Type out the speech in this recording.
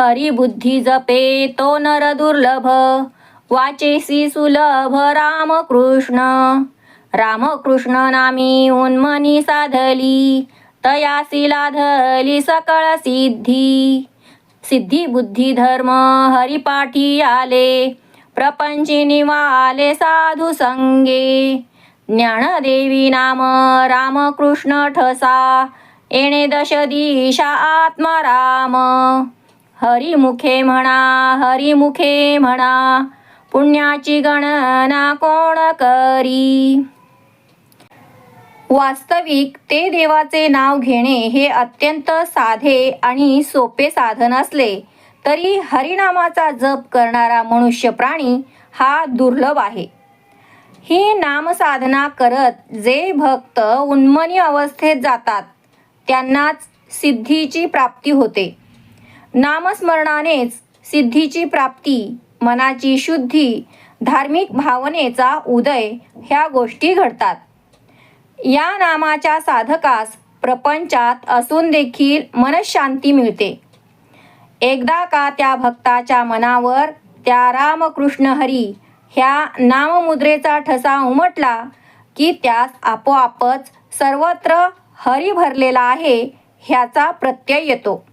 हरिबुद्धी जपे तो नर दुर्लभ. वाचेसी सुलभ रामकृष्ण. रामकृष्ण नामी उन्मनी साधली तयासी लाधली सकळ सिद्धी. सिद्धी बुद्धी धर्म हरिपाठी आले प्रपंची निवाले साधू संगे. ज्ञानदेवी नाम रामकृष्ण ठसा येणे दश दिशा आत्माराम हरिमुखे म्हणा हरिमुखे म्हणा पुण्याची गणना कोण करी? वास्तविक ते देवाचे नाव घेणे हे अत्यंत साधे आणि सोपे साधन असले तरी हरिनामाचा जप करणारा मनुष्य प्राणी हा दुर्लभ आहे. ही नामसाधना करत जे भक्त उन्मनी अवस्थेत जातात त्यांनाच सिद्धीची प्राप्ती होते. नामस्मरणानेच सिद्धीची प्राप्ती मनाची शुद्धी धार्मिक भावनेचा उदय ह्या गोष्टी घडतात. या नामाच्या साधकास प्रपंचात असून देखील मनशांती मिळते. एकदा का त्या भक्ताच्या मनावर त्या रामकृष्ण हरी ह्या नाममुद्रेचा ठसा उमटला की त्यास आपोआपच सर्वत्र हरी भरलेला आहे ह्याचा प्रत्यय येतो.